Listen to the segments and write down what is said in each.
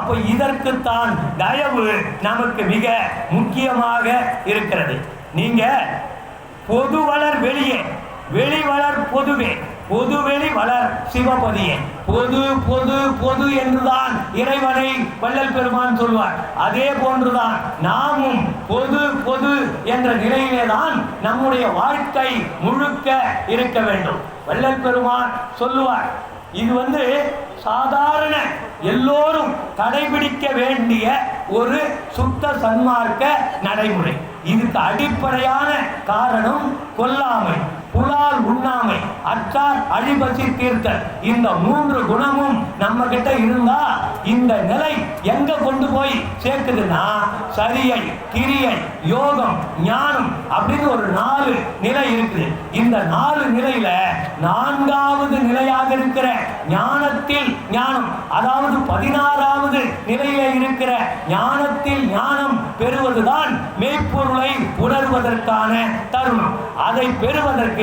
அப்போ இதற்குத்தான் தயவு நமக்கு மிக முக்கியமாக இருக்கிறது. நீங்க பொது வளர் வெளியே வெளி வளர் பொதுவே பொது வெளி வளர் சிவபதியே. பொது பொது பொது என்றுதான் இறைவனை வள்ளல் பெருமான் சொல்வார். அதே போன்றுதான் நாமும் பொது பொது என்ற நிலையிலே தான் நம்முடைய வாழ்க்கை முழுக்க இருக்க வேண்டும். வள்ளல் பெருமான் சொல்லுவார். இது வந்து சாதாரண எல்லோரும் கடைபிடிக்க வேண்டிய ஒரு சுத்த சன்மார்க்க நடைமுறை. இதுக்கு அடிப்படையான காரணம் கொல்லாமை. புலால் உண்ணாமை அச்சார் அழிபசி தீர்த்தல் இந்த மூன்று குணமும் நம்ம கிட்ட இருந்தா இந்த நிலை எங்க கொண்டு போய் சேர்க்குதுன்னா சரியை கிரியை யோகம் ஞானம் அப்படின்னு ஒரு நாலு நிலை இருக்குது. இந்த நாலு நிலையில நான்காவது நிலையாக இருக்கிற ஞானத்தில் ஞானம் அதாவது பதினாறாவது நிலையில இருக்கிற ஞானத்தில் ஞானம் பெறுவதுதான் மெய்ப்பொருளை உணர்வதற்கான தருணம். அதை பெறுவதற்கு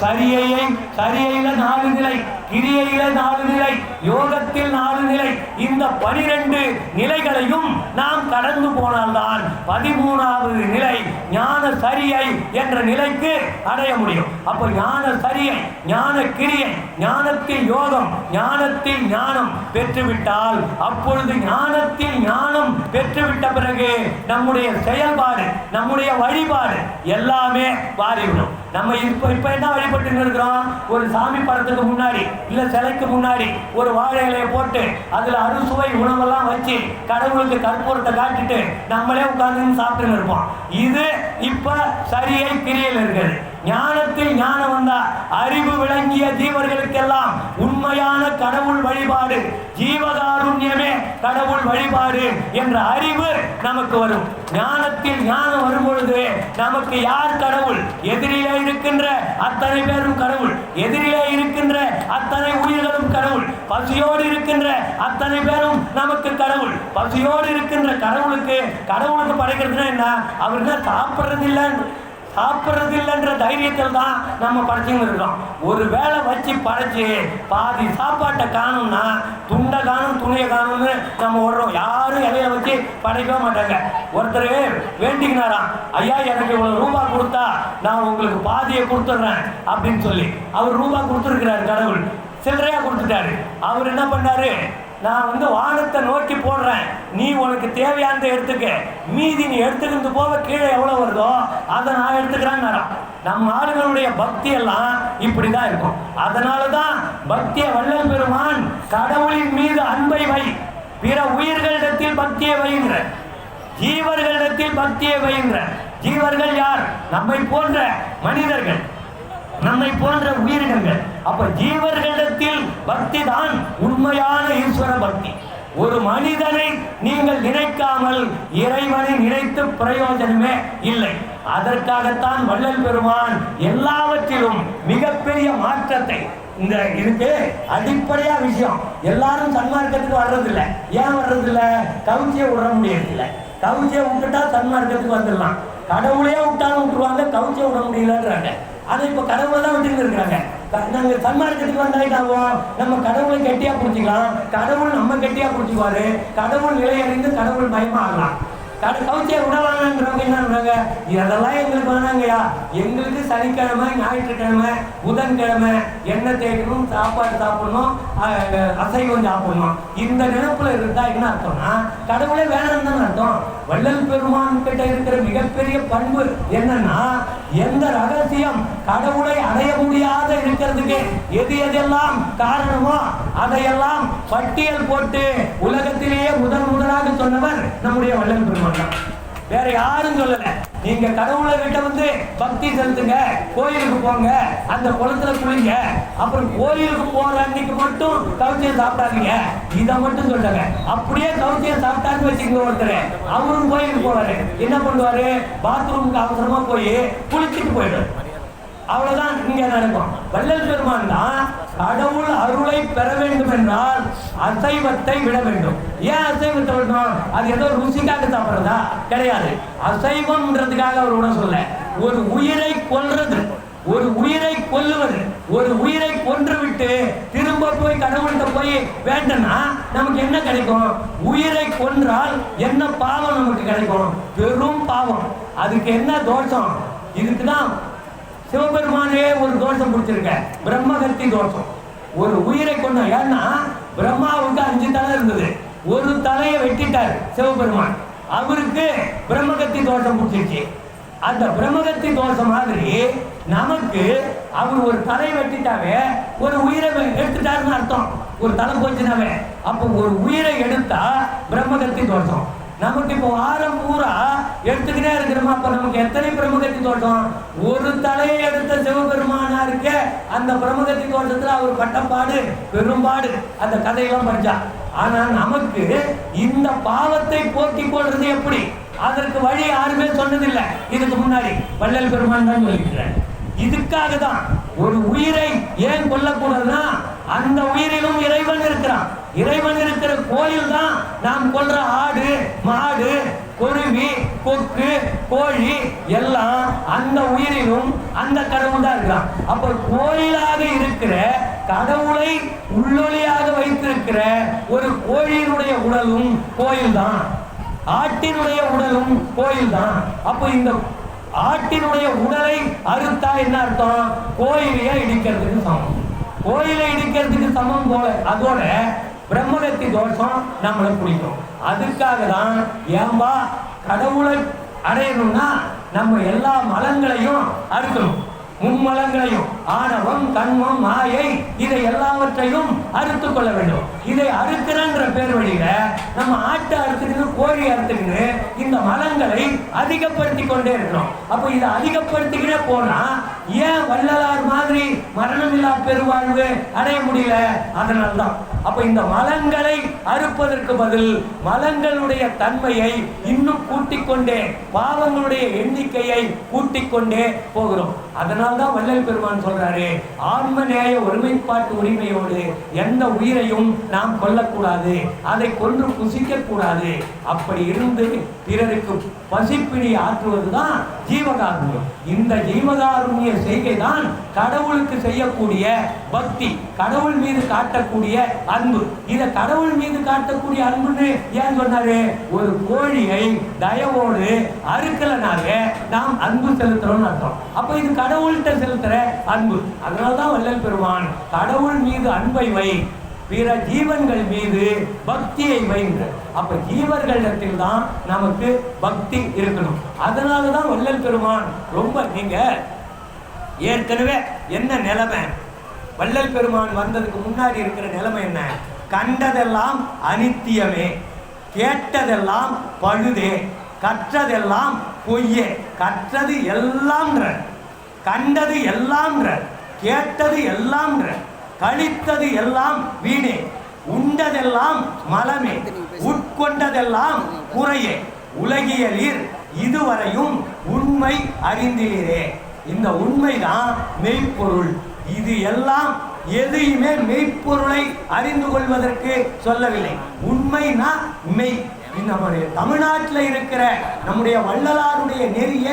சரியையை சரியையில நாலு நிலை. கிரியையில நாலு நிலை யோகத்தில் நாலு நிலை. இந்த பனிரெண்டு நிலைகளையும் நாம் கடந்து போனால்தான் பதிமூணாவது நிலை ஞான சரியை என்ற நிலைக்கு அடைய முடியும். அப்போ ஞான சரியை ஞான கிரியை ஞானத்தில் யோகம் ஞானத்தில் ஞானம் பெற்றுவிட்டால் அப்பொழுது ஞானத்தில் ஞானம் பெற்றுவிட்ட பிறகு நம்முடைய செயல்பாடு நம்முடைய வழிபாடு எல்லாமே மாறிவிடும். நம்ம இப்போ இப்போ என்ன வழிபட்டு இருக்கிறோம்? ஒரு சாமி படத்துக்கு முன்னாடி இல்ல சிலைக்கு முன்னாடி ஒரு வாழை இலையை போட்டு அதுல அறுசுவை உணவெல்லாம் வச்சு கடவுளுக்கு கற்பூரத்தை காட்டிட்டு நம்மளே உட்கார்ந்து சாப்பிட்டுன்னு இருப்போம். இது இப்ப சரியை கிரியையில் இருக்குது. ஞானத்தில் ஞானம் வந்தா அறிவு விளங்கிய ஜீவர்களுக்கெல்லாம் உண்மையான கடவுள் வழிபாடு ஜீவகாருண்யமே கடவுள் வழிபாடு என்ற அறிவு நமக்கு வரும். ஞானத்தில் ஞானம் வரும் பொழுது நமக்கு யார் கடவுள்? எதிரிலே இருக்கின்ற அத்தனை பேரும் கடவுள். எதிரிலே இருக்கின்ற அத்தனை உயிர்களும் கடவுள். பசியோடு இருக்கின்ற அத்தனை பேரும் நமக்கு கடவுள். பசியோடு இருக்கின்ற கடவுளுக்கு கடவுளுக்கு படைக்கிறதுனா என்ன? அவருக்கு சாப்பிட்றது இல்லைன்னு சாப்பிட்றது இல்லைன்ற தைரியத்தில் தான் நம்ம படைச்சுன்னு இருக்கோம். ஒரு வேளை வச்சு படைச்சு பாதி சாப்பாட்டை காணும்னா துண்டை காணும் துணியை காணும்னு நம்ம ஓடுறோம். யாரும் இலையில வச்சு படைக்கவே மாட்டாங்க. ஒருத்தர் வேண்டிக்கினாராம் ஐயா எனக்கு இவ்வளோ ரூபா கொடுத்தா நான் உங்களுக்கு பாதியை கொடுத்துட்றேன் அப்படின்னு சொல்லி. அவர் ரூபா கொடுத்துருக்கிறார் கடவுள். சில்லறையாக கொடுத்துட்டாரு. அவர் என்ன பண்ணாரு? நான் வந்து வானத்தை நோக்கி போடுறேன். நீ உனக்கு தேவையானதை எடுத்துக்க. மீதி நீ எடுத்துக்கிட்டு போக கீழே எவ்வளோ வருதோ அதை நான் எடுத்துக்கிறேன்னு நம்ம ஆளுங்களுடைய பக்தி எல்லாம் இப்படி தான் இருக்கும். அதனால தான் பக்தியை வள்ளல் பெருமான் கடவுளின் மீது அன்பை வை. பிற உயிர்களிடத்தில் பக்தியை வைங்கிற ஜீவர்களிடத்தில் பக்தியை வைங்கிற ஜீவர்கள் யார்? நம்மை போன்ற மனிதர்கள். நம்மை போன்ற உயிரினங்கள். அப்ப ஜீவர்களிடத்தில் பக்தி தான் உண்மையான ஈஸ்வர பக்தி. ஒரு மனிதனை நீங்கள் நினைக்காமல் இறைவனை நினைத்து பிரயோஜனமே இல்லை. அதற்காகத்தான் வள்ளல் பெருமான் எல்லாவற்றிலும் மிகப்பெரிய மாற்றத்தை இந்த இதுக்கு அடிப்படையா விஷயம். எல்லாரும் சன்மார்க்கத்துக்கு வர்றதில்ல. ஏன் வர்றதில்ல? கவுச்சியை விட முடியறதில்ல. கவுச்சியை விட்டுட்டா சன்மார்க்கத்துக்கு வந்துடலாம். கடவுளே விட்டாலும் விட்டுருவாங்க கவுச்சியை விட முடியலன்றாங்க. அதை இப்போ கடவுளை தான் விட்டுட்டு இருக்கிறாங்க நாங்கள் சன்மார்க்கத்துக்கு வந்தாயிட்டாவோம் நம்ம கடவுளை கெட்டியா பிடிச்சிக்கலாம். கடவுள் நம்ம கெட்டியா பிடிச்சிக்குவாரு. கடவுள் நிலையறிந்து கடவுள் பயமாகலாம் கடை கவுச்சியை விடலாம்ன்றவங்க பண்ணுறாங்க இதெல்லாம் எங்களுக்கு வேணாங்கய்யா. எங்களுக்கு சனிக்கிழமை ஞாயிற்றுக்கிழமை புதன்கிழமை எண்ணெய் தேய்க்கணும் சாப்பாடு சாப்பிடணும் அசைவம் சாப்பிடணும். இந்த நினைப்புல இருந்தா என்ன அர்த்தம்னா கடவுளே வேணாம் தானே அர்த்தம். வள்ளல் பெருமான் கிட்ட இருக்கிற மிகப்பெரிய பண்பு என்னன்னா எந்த ரகசியம் கடவுளை அடைய முடியாத இருக்கிறதுக்கு எது எதெல்லாம் காரணமோ அதையெல்லாம் பட்டியல் போட்டு உலகத்திலேயே முதன் முதலாக சொன்னவர் நம்முடைய வள்ளல் பெருமான் தான். வேற யாரும் சொல்லல. நீங்க கடவுளை கிட்ட வந்து பக்தி செலுத்துங்க கோயிலுக்கு போங்க அந்த குளத்துல குளிங்க அப்புறம் கோயிலுக்கு போற அன்னைக்கு மட்டும் கவுச்சியம் சாப்பிடாதீங்க. இதை மட்டும் சொல்றாங்க அப்படியே கவுச்சியம் சாப்பிட்டாருன்னு வச்சுக்கோங்க ஒருத்தர். அவரும் கோயிலுக்கு போவாரு. என்ன பண்ணுவாரு? பாத்ரூமுக்கு அவசரமா போய் குளிச்சுட்டு போயிடுவாரு. அவ்வளவுதான் இங்க நடக்கும். வள்ளல் பெருமான் தான் கடவுள் அருளை பெற வேண்டும் என்றால் அசைவத்தை விட வேண்டும். ஏன் அசைவத்தை விடணும் அது ஏதோ ருசிக்காக சாப்பிட்றதா? கிடையாது. அசைவம்ன்றதுக்காக அவர் உணவு சொல்ல. ஒரு உயிரை கொல்றது ஒரு உயிரை கொல்லுவது ஒரு உயிரை கொன்று விட்டு திரும்ப போய் கடவுள்கிட்ட போய் வேண்டனா நமக்கு என்ன கிடைக்கும்? உயிரை கொன்றால் என்ன பாவம் நமக்கு கிடைக்கும்? பெரும் பாவம். அதுக்கு என்ன தோஷம்? இதுக்கு தான் சிவபெருமானே ஒரு தோஷம் பிடிச்சிருக்க பிரம்மகத்தி தோஷம். ஒரு உயிரை கொண்ட ஏன்னா பிரம்மாவுக்கு அஞ்சு தலை இருந்தது. ஒரு தலையை வெட்டிட்டார் சிவபெருமான். அவருக்கு பிரம்மகத்தி தோஷம் பிடிச்சிருச்சு அந்த பிரம்மகத்தி தோஷம் மாதிரி நமக்கு அவர் ஒரு தலை வெட்டிட்டாவே ஒரு உயிரை எடுத்துட்டாருன்னு அர்த்தம். ஒரு தலை போச்சுனாவே. அப்போ ஒரு உயிரை எடுத்தா பிரம்மகத்தி தோஷம். நமக்கு இப்போ வாரம் பூரா எடுத்துக்கிட்டே இருக்கிறோமா? அப்ப நமக்கு எத்தனை பிரமுகத்தி தோட்டம்? ஒரு தலையை எடுத்த சிவபெருமானா இருக்க அந்த பிரமுகத்தி தோட்டத்துல அவர் பட்டப்பாடு பெரும்பாடு அந்த கதையெல்லாம் படிச்சா. ஆனா நமக்கு இந்த பாவத்தை போக்கி கொள்றது எப்படி? அதற்கு வழி யாருமே சொன்னதில்லை. இதுக்கு முன்னாடி வள்ளல் பெருமான் தான் சொல்லிக்கிறேன் இதுக்காக தான் ஒரு உயிரை ஏன் கொல்லக்கூடாதுன்னா அந்த உயிரிலும் இறைவன் இருக்கிறான். இறைவன் இருக்கிற கோயில் தான் நாம் கொன்ற ஆடு மாடு குருவி கொக்கு கோழி எல்லாம் அந்த உயிரிலும் அந்த கடவுள் தான் இருக்கிறான் அப்ப கோயிலாக இருக்கிற கடவுளை உள்ளொலியாக வைத்திருக்கிற ஒரு கோழியினுடைய உடலும் கோயில் தான் ஆட்டினுடைய உடலும் கோயில் தான் அப்போ இந்த ஆட்டினுடைய உடலை அறுத்தா என்ன அர்த்தம்? கோயிலையே இடிக்கிறதுக்கு சமம். கோயிலை இடிக்கிறதுக்கு சமம் போல அதோட பிரம்மகத்தி தோஷம் நம்மளை பிடிக்கும். அதுக்காக தான் ஏம்பா கடவுளை அடையணும்னா நம்ம எல்லா மலங்களையும் அறுக்கணும். மும்மலங்களையும். ஆணவம் கண்மம் மாயை இதை எல்லாவற்றையும் அறுத்து கொள்ள வேண்டும். இதை அறுக்கிறன்ற பேர் வழியில நம்ம ஆட்டை அறுத்துக்கிட்டு கோழி அறுத்துக்கிட்டு இந்த மலங்களை அதிகப்படுத்தி கொண்டே இருக்கிறோம். அப்போ இதை அதிகப்படுத்திக்கிட்டே போனா ஏன் வள்ளலார் மாதிரி மரணமில்லா பெருவாழ்வு அடைய முடியல? அதனால தான் அப்ப இந்த மலங்களை அறுப்பதற்கு பதில் மலங்களுடைய தன்மையை இன்னும் கூட்டிக் கொண்டே பாவங்களுடைய எண்ணிக்கையை கூட்டிக் கொண்டே போகிறோம். அதனால்தான் வள்ளல் பெருமான் சொல்றாரு ஆன்மநேய ஒருமைப்பாட்டு உரிமையோடு எந்த உயிரையும் நாம் கொல்லக்கூடாது. அதை கொன்று புசிக்க கூடாது அப்படி இருந்து பிறருக்கு பசிப்பிணி ஆற்றுவதுதான் ஜீவகாருண்யம் இந்த ஜீவகாருண்ய செய்கை தான் கடவுளுக்கு செய்யக்கூடிய பக்தி கடவுள் மீது காட்டக்கூடிய அன்பு. இதை கடவுள் மீது காட்டக்கூடிய அன்புன்னு ஏன் சொன்னாரு? ஒரு கோழியை தயவோடு அறுக்கலனாலே நாம் அன்பு செலுத்துறோம்னு அர்த்தம். அப்ப இது கடவுள்கிட்ட செலுத்துற அன்பு. அதனாலதான் வள்ளல் பெருமான் கடவுள் மீது அன்பை வை பிற ஜீவன்கள் மீது பக்தியை வைங்க. அப்ப ஜீவர்களிடத்தில் தான் நமக்கு பக்தி இருக்கணும். அதனால தான் வள்ளல் பெருமான் ரொம்ப நீங்க ஏற்கனவே என்ன நிலைமை? வள்ளல் பெருமான் வந்ததுக்கு முன்னாடி இருக்கிற நிலைமை என்ன? கண்டதெல்லாம் அனித்தியமே. கேட்டதெல்லாம் பழுதே. கற்றதெல்லாம் பொய்யே. கற்றது எல்லாம்ன்ற. கண்டது எல்லாம்ன்ற. கேட்டது எல்லாம்ன்ற. கழித்தது எல்லாம் வீணே. உண்டதெல்லாம் மலமே. உட்கொண்டதெல்லாம் குறையே உலகியலில் இதுவரையும் உண்மை அறிந்தீரே இந்த உண்மைதான் மெய்ப்பொருள். இது எல்லாம் எதையுமே மெய்ப்பொருளை அறிந்து கொள்வதற்கு சொல்லவில்லை. உண்மைனா மெய். நம்முடைய தமிழ்நாட்டில் இருக்கிற நம்முடைய வள்ளலாருடைய நெறிய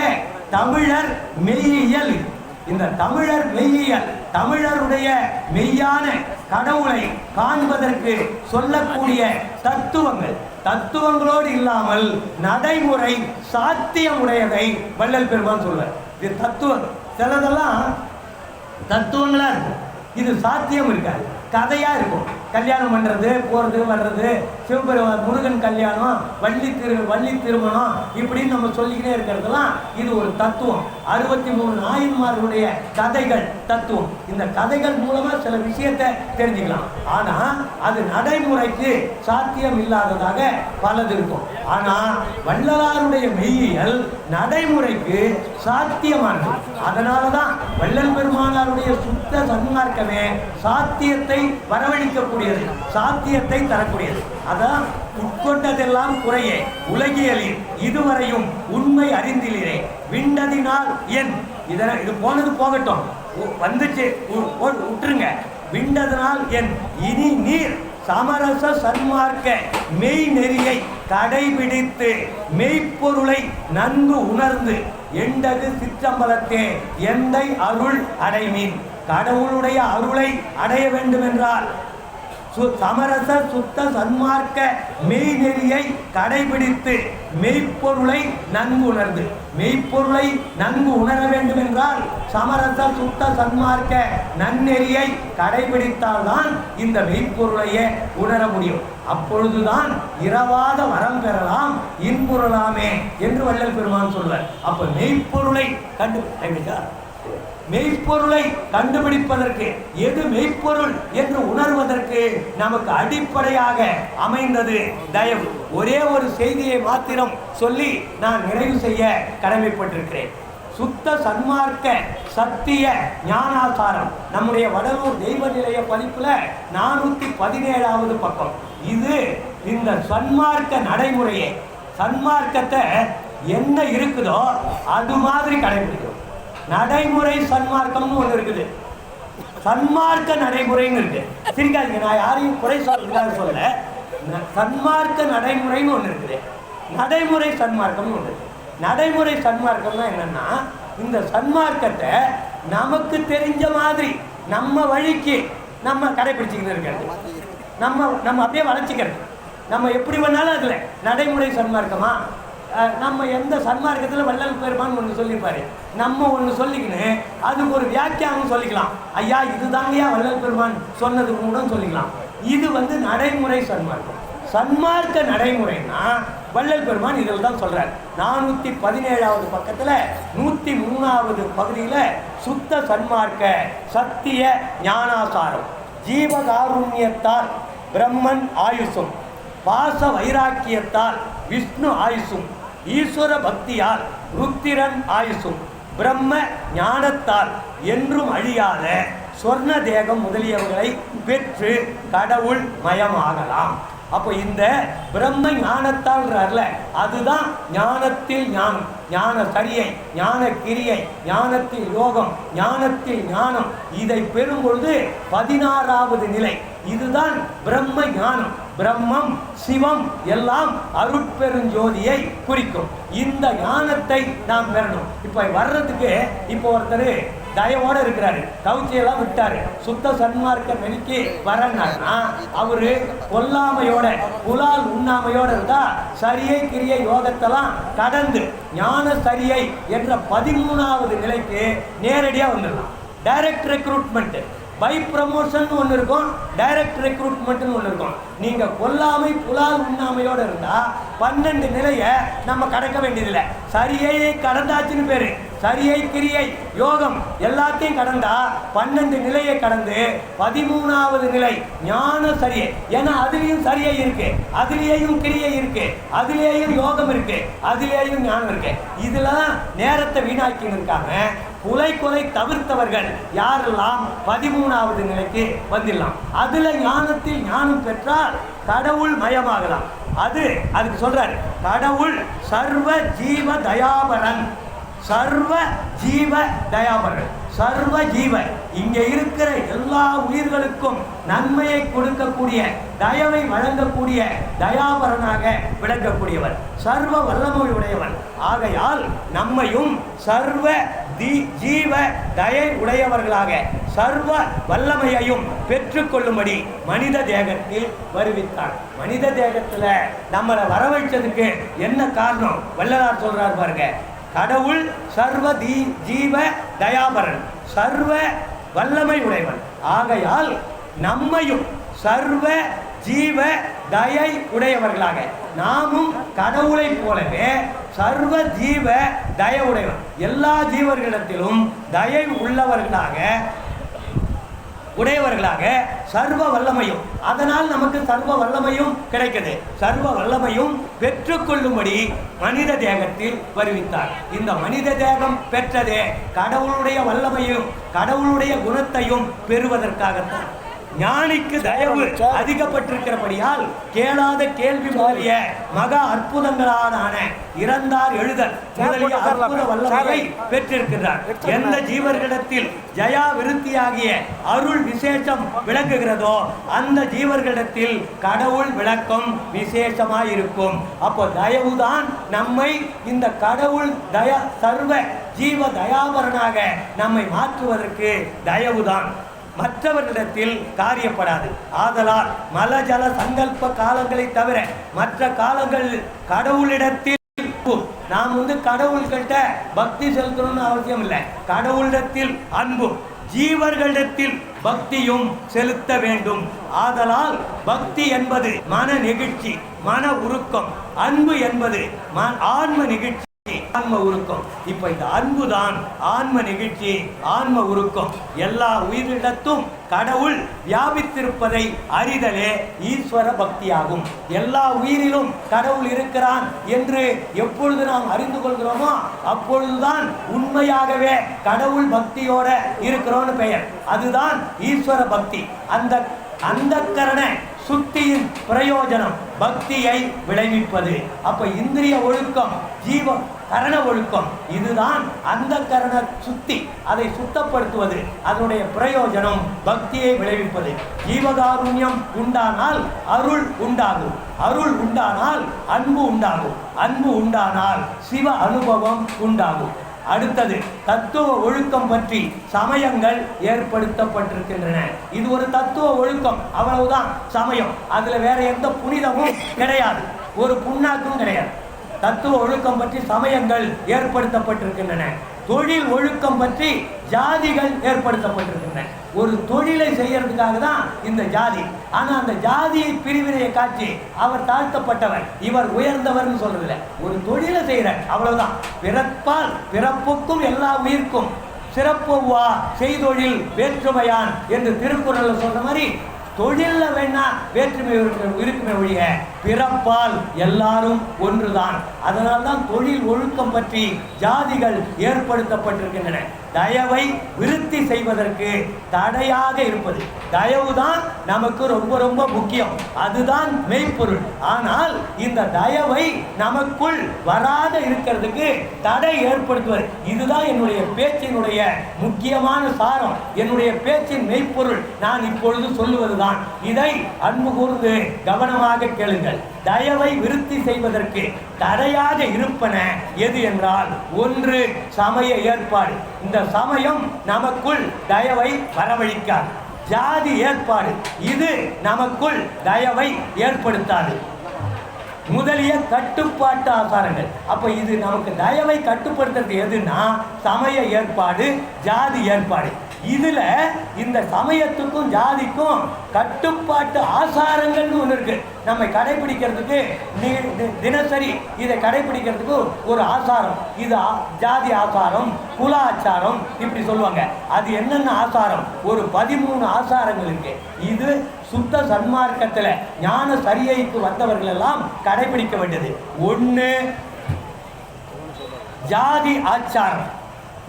தமிழர் மெய்யியல். இந்த தமிழர் மெய்யியல் தமிழருடைய மெய்யான கடவுளை காண்பதற்கு சொல்லக்கூடிய தத்துவங்கள். தத்துவங்களோடு இல்லாமல் நடைமுறை சாத்தியமுடையதை வள்ளல் பெருமான் சொல்வார் இது தத்துவம். சிலதெல்லாம் தத்துவங்களா இருக்கும். இது சாத்தியம் இருக்காது. கதையா இருக்கும். கல்யாணம் பண்றது போகிறது வர்றது சிவபெருமான் முருகன் கல்யாணம் வள்ளி திரு வள்ளி திருமணம் இப்படின்னு நம்ம சொல்லிக்கிட்டே இருக்கிறதுலாம் இது ஒரு தத்துவம். அறுபத்தி மூணு நாயன்மார்களுடைய கதைகள் தத்துவம். இந்த கதைகள் மூலமா சில விஷயத்தை தெரிஞ்சுக்கலாம். ஆனா அது நடைமுறைக்கு சாத்தியம் இல்லாததாக பலது இருக்கும். ஆனா வள்ளலாருடைய மெய்யியல் நடைமுறைக்கு சாத்தியமானது. அதனாலதான் வள்ளல் பெருமானாருடைய சுத்த சன்மார்க்கமே சாத்தியத்தை வரவழைக்கக்கூடிய தரக்கூடியது. சாத்தியத்தை தரக்கூடியது. அதான் உட்கொண்டதெல்லாம் குறையே. உலகியலில் இதுவரையும் உண்மை அறிந்திலே விண்டதினால் என். இதன இது போனது போகட்டும். வந்துச்சு. விட்டுருங்க விண்டதனால் என். இனி நீர். சமரச சன்மார்க்க மெய் நெறியை கடைபிடித்து மெய்ப்பொருளை நன்கு உணர்ந்து எண்டது சிற்றம்பலத்தே எந்தை அருள் அடைமீன். கடவுளுடைய அருளை அடைய வேண்டுமென்றால் சமரச சுத்த சன்மார்க்க மெய்நெறியை கடைபிடித்து மெய்ப்பொருளை நன்கு உணர்ந்து மெய்ப்பொருளை நன்கு உணர வேண்டும் என்றால் சமரச சுத்த சன்மார்க்க நன்னெறியை கடைபிடித்தால்தான் இந்த மெய்ப்பொருளையே உணர முடியும். அப்பொழுதுதான் இரவாத வரம் பெறலாம் இன்புறலாமே என்று வள்ளல் பெருமான் சொல்வார். அப்ப மெய்ப்பொருளை கண்டு மெய்ப்பொருளை கண்டுபிடிப்பதற்கு எது மெய்ப்பொருள் என்று உணர்வதற்கு நமக்கு அடிப்படையாக அமைந்தது. தயவு ஒரே ஒரு செய்தியை மாத்திரம் சொல்லி நான் நிறைவு செய்ய கடமைப்பட்டிருக்கிறேன். சுத்த சன்மார்க்க சத்திய ஞானாசாரம். நம்முடைய வடலூர் தெய்வ நிலைய பதிப்புல நானூத்தி பதினேழாவது பக்கம். இது இந்த சன்மார்க்க நடைமுறையை. சன்மார்க்கத்தை என்ன இருக்குதோ அது மாதிரி கடைபிடிக்கும் நடைமுறை சன்மார்க்கம்னு ஒன்று இருக்குது. சன்மார்க்க நடைமுறைன்னு இருக்கு. சிரிக்காதீங்க நான் யாரையும் குறை சொல்லுங்க சொல்ல சன்மார்க்க நடைமுறைன்னு ஒன்று இருக்குது. நடைமுறை சன்மார்க்கம்னு ஒன்று இருக்குது நடைமுறை சன்மார்க்கம்னா என்னன்னா இந்த சன்மார்க்கத்தை நமக்கு தெரிஞ்ச மாதிரி நம்ம வழிக்கு நம்ம கடைபிடிச்சிக்கிட்டு இருக்கிறது. நம்ம நம்ம அப்படியே வளர்ச்சிக்கிறது. நம்ம எப்படி வேணாலும் அதில் நடைமுறை சன்மார்க்கமா நம்ம எந்த சன்மார்க்கத்தில் வள்ளல் பெருமான் ஒன்று சொல்லியிருப்பாரு. நம்ம ஒன்று சொல்லிக்கின்னு அதுக்கு ஒரு வியாக்கியானம் சொல்லிக்கலாம். ஐயா இதுதாங்கய்யா வள்ளல் பெருமான் சொன்னது கூட சொல்லிக்கலாம். இது வந்து நடைமுறை சன்மார்க்கம். சன்மார்க்க நடைமுறைன்னா வள்ளல் பெருமான் இதில் தான் சொல்கிறார் நானூற்றி பதினேழாவது பக்கத்தில் நூற்றி மூணாவது பகுதியில் சுத்த சன்மார்க்க சத்திய ஞானாசாரம் ஜீவகாருண்யத்தால் பிரம்மன் ஆயுசும் பாச வைராக்கியத்தால் விஷ்ணு ஆயுசும் ஈஸ்வர பக்தியால் ருத்திரன் ஆயுசும் பிரம்ம ஞானத்தால் என்றும் அழியாத சொர்ண தேகம் முதலியவர்களை பெற்று கடவுள் மயமாகலாம். அப்போ இந்த பிரம்ம ஞானத்தால்றார்ல அதுதான் ஞானத்தில் ஞானம் ஞான சரியை ஞான கிரியை ஞானத்தில் யோகம் ஞானத்தில் ஞானம் இதை பெறும் பொழுது பதினாறாவது நிலை. இதுதான் பிரம்ம ஞானம். பிரம்மம் சிவம் எல்லாம் அருட்பெருஞ்சோதியை குறிக்கும். இந்த ஞானத்தை நாம் பெறணும். இப்போ வர்றதுக்கு இப்போ ஒருத்தர் தயவோட இருக்கிறாரு. கவுச்சியெல்லாம் விட்டாரு. சுத்த சன்மார்க்க நெருக்கி வரனாருன்னா அவரு கொல்லாமையோட புலால் உண்ணாமையோட இருந்தா சரியை கிரியை யோகத்தெல்லாம் கடந்து ஞான சரியை என்ற பதிமூணாவது நிலைக்கு நேரடியா வந்துடலாம். டைரக்ட் ரெக்ரூட்மெண்ட் பை ப்ரமோஷன் ஒன்று இருக்கும் டைரக்ட் ரெக்ரூட்மெண்ட்னு ஒன்று இருக்கும். நீங்கள் கொல்லாமை புலால் உண்ணாமையோடு இருந்தால் பன்னெண்டு நிலையை நம்ம கடக்க வேண்டியதில்லை. சரியை கடந்தாச்சுன்னு பேர். சரியை கிரியை யோகம் எல்லாத்தையும் கடந்தா பன்னெண்டு நிலையை கடந்து பதிமூணாவது நிலை ஞான சரியை. ஏன்னா அதுலேயும் சரியை இருக்கு. அதுலேயும் கிரியை இருக்கு. அதுலேயும் யோகம் இருக்கு. அதுலேயும் ஞானம் இருக்கு. இதெல்லாம் நேரத்தை வீணாக்கின்னு இருக்காங்க. கொலை கொலை தவிர்த்தவர்கள் யாரெல்லாம் பதிமூணாவது நிலைக்கு வந்துடலாம். அதில் ஞானத்தில் ஞானம் பெற்றால் கடவுள் மயமாகலாம். அது அதுக்கு சொல்கிறார் கடவுள் சர்வ ஜீவ தயாபரன். சர்வ ஜீவ தயாபரன். சர்வ ஜீவ. இங்கே இருக்கிற எல்லா உயிர்களுக்கும் நன்மையை கொடுக்கக்கூடிய தயவை வழங்கக்கூடிய தயாபரனாக விளங்கக்கூடியவர். சர்வ வல்லமை உடையவன் ஆகையால் நம்மையும் சர்வ தி ஜீவ தயை உடையவர்களாக சர்வ வல்லமையையும் பெற்றுக்கொள்ளும்படி மனித தேகத்தில் வருவித்தார். மனித தேகத்தில் நம்மளை வர வைச்சதுக்கு என்ன காரணம்? வள்ளலார் சொல்கிறார் பாருங்க. கடவுள் சர்வ தீ ஜீவ தயாபரன் சர்வ வல்லமை உடையவன். ஆகையால் நம்மையும் சர்வ ஜீவ தயை உடையவர்களாக. நாமும் கடவுளைப் போலவே சர்வ ஜீவ தய உடையவர் எல்லா ஜீவர்களிடத்திலும் தயை உள்ளவர்களாக உடையவர்களாக சர்வ வல்லமையும். அதனால் நமக்கு சர்வ வல்லமையும் கிடைக்குது. சர்வ வல்லமையும் பெற்றுக்கொள்ளும்படி மனித தேகத்தில் வருவித்தார். இந்த மனித தேகம் பெற்றதே கடவுளுடைய வல்லமையும் கடவுளுடைய குணத்தையும் பெறுவதற்காகத்தான். ஞானிக்கு தயவு அதிகப்பட்டிருக்கிறபடியால் கேளாத கேள்வி முதலிய மகா அற்புதங்களான இறந்தார் எழுதல் முதலிய அற்புத வல்லமையை பெற்றிருக்கிறார் எந்த ஜீவர்களிடத்தில் ஜயா விருத்தியாகிய அருள் விசேஷம் விளங்குகிறதோ அந்த ஜீவர்களிடத்தில் கடவுள் விளக்கம் விசேஷமாயிருக்கும். அப்போ தயவுதான் நம்மை இந்த கடவுள் தயா சர்வ ஜீவ தயாபரனாக நம்மை மாற்றுவதற்கு தயவுதான். மற்றவர்களிடத்தில் காரியப்படாது. ஆதலால் மலஜல சங்கல்ப காலங்களை தவிர மற்ற காலங்கள் கடவுளிடத்தில் நாம் வந்து கடவுள்கிட்ட பக்தி செலுத்தணும்னு அவசியம் இல்லை. கடவுளிடத்தில் அன்பும் ஜீவர்களிடத்தில் பக்தியும் செலுத்த வேண்டும். ஆதலால் பக்தி என்பது மன நெகிழ்ச்சி மன உருக்கம் அன்பு என்பது ம- ஆன்ம நெகிழ்ச்சி. ஆன்ம உருக்கம். இப்ப இந்த அன்பு தான் ஆன்ம நிகழ்ச்சி ஆன்ம உருக்கம். எல்லா உயிரிடத்தும் கடவுள் வியாபித்திருப்பதை அறிதலே ஈஸ்வர பக்தியாகும். எல்லா உயிரிலும் கடவுள் இருக்கிறான் என்று எப்பொழுது நாம் அறிந்து கொள்கிறோமோ அப்பொழுதுதான் உண்மையாகவே கடவுள் பக்தியோட இருக்கிறோம்னு பெயர். அதுதான் ஈஸ்வர பக்தி. அந்த அந்த கரண சுத்தியின் பிரயோஜனம் பக்தியை விளைவிப்பது. அப்ப இந்திரிய ஒழுக்கம் ஜீவம் கரண ஒழுக்கம் இதுதான் அந்த கரண சுத்தி. அதை சுத்தப்படுத்துவது அதனுடைய பிரயோஜனம். பக்தியை விளைவிப்பது. ஜீவகாருண்யம் உண்டானால் அருள் உண்டாகும். அருள் உண்டானால் அன்பு உண்டாகும். அன்பு உண்டானால் சிவ அனுபவம் உண்டாகும். அடுத்தது தத்துவ ஒழுக்கம் பற்றி சமயங்கள் ஏற்படுத்தப்பட்டிருக்கின்றன. இது ஒரு தத்துவ ஒழுக்கம். அவ்வளவுதான். சமயம். அதுல வேற எந்த புனிதமும் கிடையாது. ஒரு புண்ணாக்கும் கிடையாது. தத்துவ ஒழுக்கம் பற்றி சமயங்கள் ஏற்படுத்தப்பட்டிருக்கின்றன. தொழில் ஒழுக்கம் பற்றி ஜாதிகள் ஏற்படுத்தப்பட்டிருக்கின்றன. ஒரு தொழிலை செய்யறதுக்காக தான் இந்த ஜாதி. ஆனால் அந்த ஜாதியை பிரிவினையை காட்சி அவர் தாழ்த்தப்பட்டவர் இவர் உயர்ந்தவர்னு சொல்றதில்ல. ஒரு தொழிலை செய்கிறார் அவ்வளவுதான். பிறப்பால் பிறப்புக்கும் எல்லா உயிர்க்கும் சிறப்புவா செய்தொழில் வேற்றுமையான் என்று திருக்குறளில் சொன்ன மாதிரி தொழிலில் வேணா வேற்றுமை இருக்குமே ஒழிய பிறப்பால் எல்லாரும் ஒன்றுதான். அதனால்தான் தொழில் ஒழுக்கம் பற்றி ஜாதிகள் ஏற்படுத்தப்பட்டிருக்கின்றன. தயவை விருத்தி செய்வதற்கு தடையாக இருப்பது. தயவு தான் நமக்கு ரொம்ப ரொம்ப முக்கியம். அதுதான் மெய்ப்பொருள். ஆனால் இந்த தயவை நமக்குள் வராத இருக்கிறதுக்கு தடை ஏற்படுத்துவது. இதுதான் என்னுடைய பேச்சினுடைய முக்கியமான சாரம். என்னுடைய பேச்சின் மெய்ப்பொருள். நான் இப்பொழுது சொல்லுவதுதான். இதை அன்பு கூர்ந்து கவனமாக கேளுங்கள். தயவை விருத்தி செய்வதற்கு தடையாக இருப்பன எது என்றால் ஒன்று சமய ஏற்பாடு. இந்த சமயம் நமக்குள் தயவை வரவழிக்காது. ஜாதி ஏற்பாடு. இது நமக்குள் தயவை ஏற்படுத்தாது. முதலிய கட்டுப்பாட்டு ஆசாரங்கள். அப்போ இது நமக்கு தயவை கட்டுப்படுத்துறது எதுன்னா சமய ஏற்பாடு ஜாதி ஏற்பாடு. இதில் இந்த சமயத்துக்கும் ஜாதிக்கும் கட்டுப்பாட்டு ஆசாரங்கள்னு ஒன்று இருக்குது நம்ம கடைபிடிக்கிறதுக்கு தினசரி இதை கடைபிடிக்கிறதுக்கு ஒரு ஆசாரம். இது ஜாதி ஆசாரம் குல ஆச்சாரம் இப்படி சொல்லுவாங்க. அது என்னென்ன ஆசாரம்? ஒரு பதிமூணு ஆசாரங்கள் இருக்கு. இது சுத்த சன்மார்க்கத்தில் ஞான சரியைக்கு வந்தவர்கள் எல்லாம் கடைபிடிக்க வேண்டியது. ஒன்று ஜாதி ஆச்சாரம்.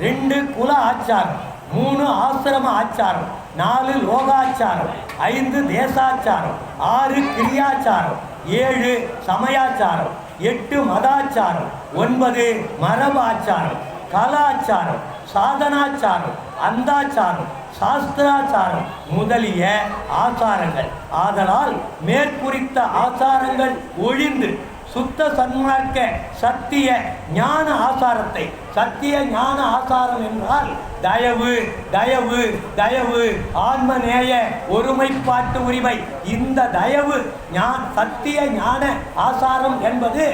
ரெண்டு குல ஆச்சாரம். மூணு ஆசிரம ஆச்சாரம். நாலு லோகாச்சாரம் ஐந்து தேசாச்சாரம் ஆறு கிரியாச்சாரம் ஏழு சமயாச்சாரம் எட்டு மதாச்சாரம் ஒன்பது மரபாச்சாரம் கலாச்சாரம் சாதனாச்சாரம் அந்தாச்சாரம் சாஸ்திராச்சாரம் முதலிய ஆச்சாரங்கள். ஆதலால் மேற்குறித்த ஆச்சாரங்கள் ஒழிந்து சுத்த சன்மார்க்க சத்திய ஞான ஆசாரத்தை. சத்திய ஞான ஆசாரம் என்றால் தயவு தயவு தயவு. ஆன்மநேய ஒருமைப்பாட்டு உரிமை. இந்த தயவு ஞான் சத்திய ஞான ஆசாரம் என்பது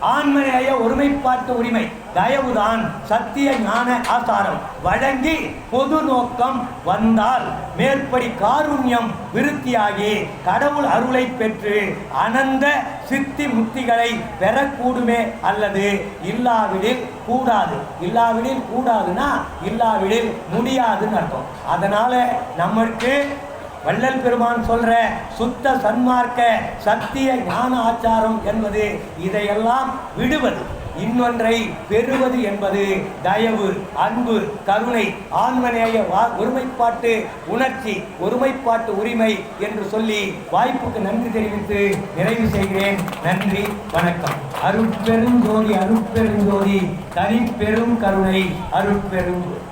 ஆன்மநேய ஒருமைப்பாட்டு உரிமை தயவுதான் சத்திய ஞான ஆசாரம். வழங்கி பொது நோக்கம் வந்தால் மேற்படி காருண்யம் விருத்தியாகி கடவுள் அருளை பெற்று அனந்த சித்தி முத்திகளை பெறக்கூடுமே அல்லது இல்லாவிடில் கூடாது. இல்லாவிடில் கூடாதுன்னா இல்லாவிடில் முடியாதுன்னு அர்த்தம். அதனால நம்மளுக்கு வள்ளல் பெருமான் சொல்ற சுத்த சன்மார்க்க சத்திய ஞான ஆச்சாரம் என்பது இதையெல்லாம் விடுவது. இன்னொன்றை பெறுவது என்பது தயவு அன்பு கருணை ஆன்மநேய வா- ஒருமைப்பாட்டு உணர்ச்சி ஒருமைப்பாட்டு உரிமை என்று சொல்லி வாய்ப்புக்கு நன்றி தெரிவித்து நிறைவு செய்கிறேன். நன்றி வணக்கம். அருட்பெருஞ்சோதி அருட்பெருஞ்சோதி தனிப்பெரும் கருணை அருட்பெரும்